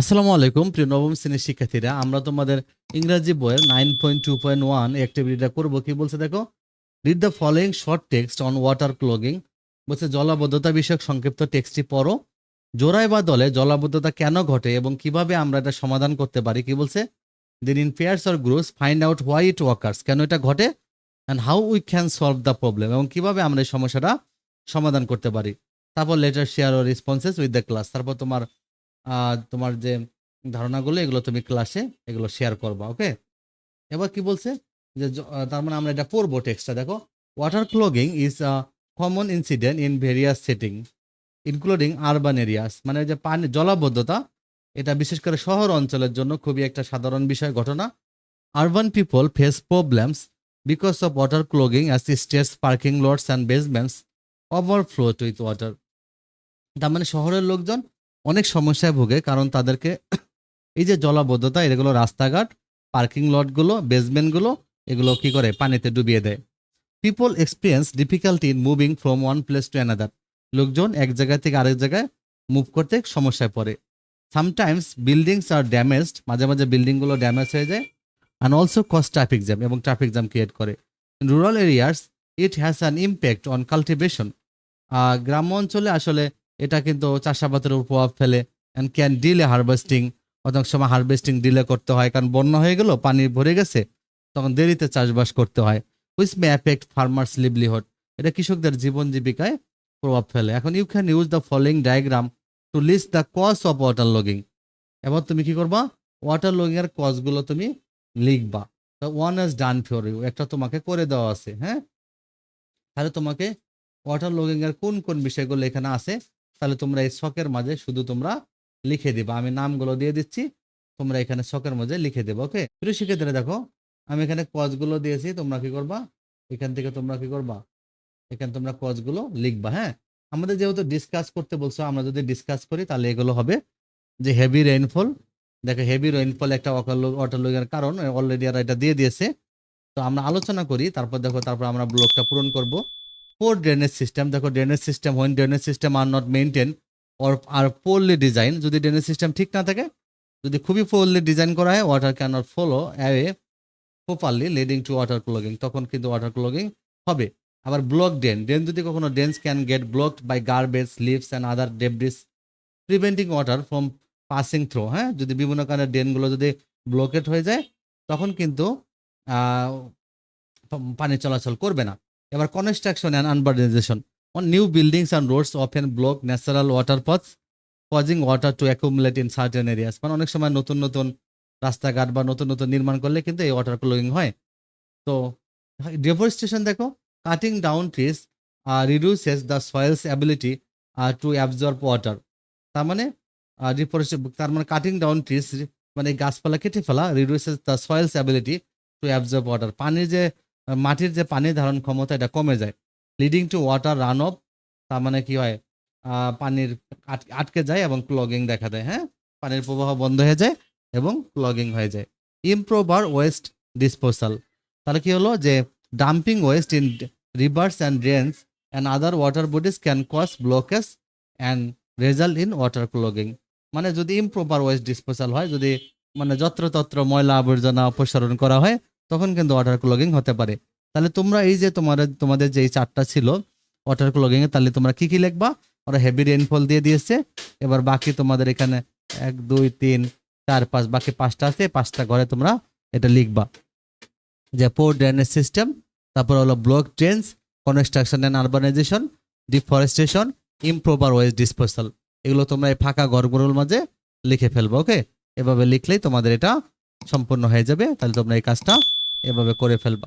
আসসালামু আলাইকুম, প্রিয় নবম শ্রেণির শিক্ষার্থীরা। আমরা তোমাদের ইংরাজি বইয়ের nine point two point one অ্যাক্টিভিটিটা করব। কি বলছে দেখো? Read the following short text on water clogging বলছে, জলাবদ্ধতা বিষয়ক সংক্ষিপ্ত টেক্সটটি পড়ো। জোড়ায় বা দলে জলাবদ্ধতা কেন ঘটে এবং কীভাবে আমরা এটা সমাধান করতে পারি? কি বলছে? দিন in pairs or groups find out why it occurs কেন এটা ঘটে? And how we can solve the problem এবং কীভাবে আমরা এই সমস্যাটা সমাধান করতে পারি? তারপর লেটার শেয়ার ও রেসপন্সেস উইথ দ্য ক্লাস তারপর তোমার তোমার যে ধারণাগুলো, এগুলো তুমি ক্লাসে এগুলো শেয়ার করবা ওকে এবার কি বলছে? যে তার মানে আমরা এটা পড়ব টেক্সটটা দেখো। Water clogging is a common incident in various setting including urban areas মানে যে পানি, জলাবদ্ধতা, এটা বিশেষ করে শহর অঞ্চলের জন্য খুবই একটা সাধারণ বিষয়, ঘটনা। Urban people face problems because of water clogging as states parking lots and basements overflow with water তার মানে শহরের লোকজন অনেক সমস্যায় ভোগে কারণ তাদেরকে এই যে জলাবদ্ধতা, এগুলো রাস্তাঘাট পার্কিং লটগুলো বেসমেন্টগুলো এগুলো কি করে? পানিতে ডুবিয়ে দেয়। People experience difficulty in moving from one place to another লোকজন এক জায়গা থেকে আরেক জায়গায় মুভ করতে সমস্যায় পড়ে। সামটাইমস বিল্ডিংস আর ড্যামেজড মাঝে মাঝে বিল্ডিংগুলো ড্যামেজ হয়ে যায় and also cause traffic jam এবং ট্রাফিক জ্যাম ক্রিয়েট করে। Rural areas it has an impact on cultivation গ্রাম্য অঞ্চলে আসলে এটা কিন্তু চাষাবাদের উপর প্রভাব ফেলে অ্যান্ড ক্যান ডিলে হারভেস্টিং অনেক সময় হারভেস্টিং ডিলে করতে হয়, কারণ বন্যা হয়ে গেল পানি ভরে গেছে, তখন দেরিতে চাষবাস করতে হয় which may affect farmers livelihood এটা কৃষকদের জীবন জীবিকায় প্রভাব ফেলে। এখন you can use the following diagram to list the cause of water logging এবার তুমি কি করবা? ওয়াটার লগিং এর কজগুলো তুমি লিখবা। One is done for you একটা তোমাকে করে দেওয়া আছে হ্যাঁ? তাহলে তোমাকে ওয়াটার লগিং এর কোন কোন বিষয়গুলো এখানে আছে? তাহলে তোমরা এই শখের মাঝে শুধু তোমরা লিখে দিবা। আমি নামগুলো দিয়ে দিচ্ছি, তোমরা এখানে শখের মাঝে লিখে দেবে, ওকে? প্রিয় শিক্ষার্থীরা, দেখো, আমি এখানে কজগুলো দিয়েছি, তোমরা কি করবা? এখান থেকে তোমরা কি করবা? এখানে তোমরা কজগুলো লিখবা হ্যাঁ? আমাদের যেহেতু ডিসকাস করতে বলছো, আমরা যদি ডিসকাস করি, তাহলে এগুলো হবে যে হেভি রেইনফল দেখো হেভি রেইনফল একটা ওয়াটার লগের কারণ অলরেডি আর এটা দিয়ে দিয়েছে। তো আমরা আলোচনা করি, তারপর দেখো, তারপর আমরা ব্লকটা পূরণ করব। পোর ড্রেনেজ সিস্টেম দেখো drainage system when drainage system are not maintain or are poorly design যদি ড্রেনেজ সিস্টেম ঠিক না থাকে, যদি খুবই পোরলি ডিজাইন করা হয় water cannot flow away properly leading to water clogging তখন কিন্তু ওয়াটার ক্লগিং হবে। আবার ব্লক ড্রেন ড্রেন যদি কখনো drains can get blocked by garbage leaves and other debris preventing water from passing through হ্যাঁ? যদি বিভিন্ন কারণে ড্রেনগুলো যদি ব্লকেট হয়ে যায়, তখন কিন্তু পানি চলাচল করবে না। এবার construction and urbanization on new buildings and roads often block natural water paths causing water to accumulate in certain areas মানে অনেক সময় নতুন নতুন রাস্তাঘাট বা নতুন নতুন নির্মাণ করলে কিন্তু এই ওয়াটার ক্লোয়িং হয়। তো ডেফরেস্টেশন দেখো cutting down trees reduces the soil's ability to absorb water তার মানে তার মানে কাটিং ডাউন ট্রিজ মানে গাছপালা কেটে ফেলা reduces the soil's ability to absorb water পানির যে মাটির যে পানি ধারণ ক্ষমতা, এটা কমে যায়। Leading to water run off তার মানে কি হয়? পানির আট- আটকে যায় এবং ক্লগিং দেখা দেয় হ্যাঁ? পানির প্রবাহ বন্ধ হয়ে যায় এবং ক্লগিং হয়ে যায়। ইমপ্রোভার ওয়েস্ট ডিসপোজাল তাহলে কি হলো? যে dumping waste in rivers and drains and other water bodies can cause blockage and result in water clogging মানে যদি ইমপ্রপার ওয়েস্ট ডিসপোজাল হয়, যদি মানে যত্রতত্র ময়লা আবর্জনা অপসারণ করা হয় তখন কিন্তু ওয়াটার ক্লগিং হতে পারে। তাহলে তোমরা এই যে তোমার, তোমাদের যে এই চারটা ছিল ওয়াটার ক্লগিং এ, তাহলে তোমরা কি কি লিখবা? ওরা হেভি রেইনফল দিয়ে দিয়েছে। এবার বাকি তোমাদের এখানে এক, দুই, তিন, চার, পাঁচ, বাকি পাঁচটা আছে পাঁচটা ঘরে তোমরা এটা লিখবা। যে পোর ড্রেনেজ সিস্টেম তারপর হলো block drains construction and urbanization deforestation improper waste disposal এগুলো তোমরা এই ফাঁকা ঘরগুলোর মাঝে লিখে ফেলব ওকে এভাবে লিখলেই তোমাদের এটা সম্পূর্ণ হয়ে যাবে। তাহলে তোমরা এই কাজটা এভাবে করে ফেলবা।